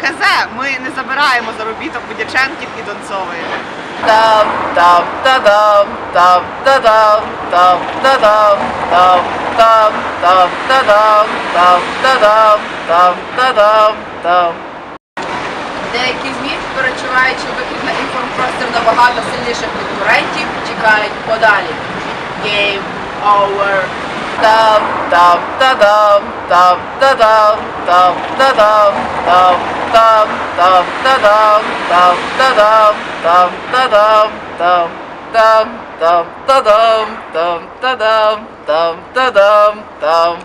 Хезе, ми не забираємо заробіток у Дяченків і Донцової. Там, там, та-дам, там, та-дам, там, та-дам, там, там, там, та-дам, там, та-дам, там, та-дам, там. Деякі ЗМІ, перечуваючи вихід на інформпростір набагато сильніших конкурентів, тікають подалі. Game over. Там, там, та-дам, там, та-дам, там, та-дам, там, там, там, та-дам, там, та-дам, там, та-дам, там, там, там, та-дам, там, та-дам, там, та-дам, там.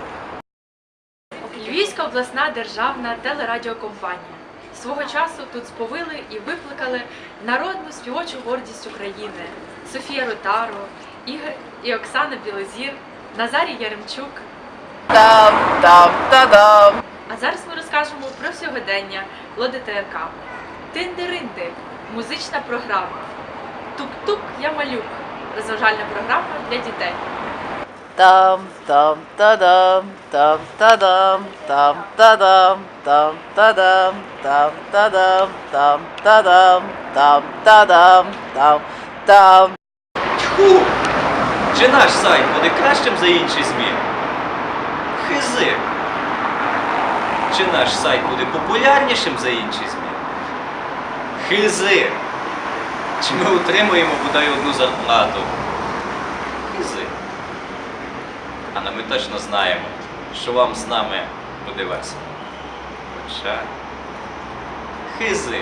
Львівська обласна державна телерадіокомпанія. Свого часу тут сповили і викликали народну співочу гордість України Софія Ротаро, і Оксана Білозір, Назарій Яремчук. Там, там, та-дам. А зараз ми розкажемо про сьогодення ЛОДТРК. Тиндеринди музична програма. Тук-тук я малюк. Розважальна програма для дітей. Там, там, та-дам, там, та-дам, там, та-дам, там, та-дам, там, та-дам, там, та-дам, там, та-дам, там, там. Чи наш сайт буде кращим за інші ЗМІ? Хизи! Чи наш сайт буде популярнішим за інші ЗМІ? Хизи! Чи ми отримуємо бодай одну зарплату? Хизи. Але ми точно знаємо, що вам з нами буде весело. Хоча. Хизи.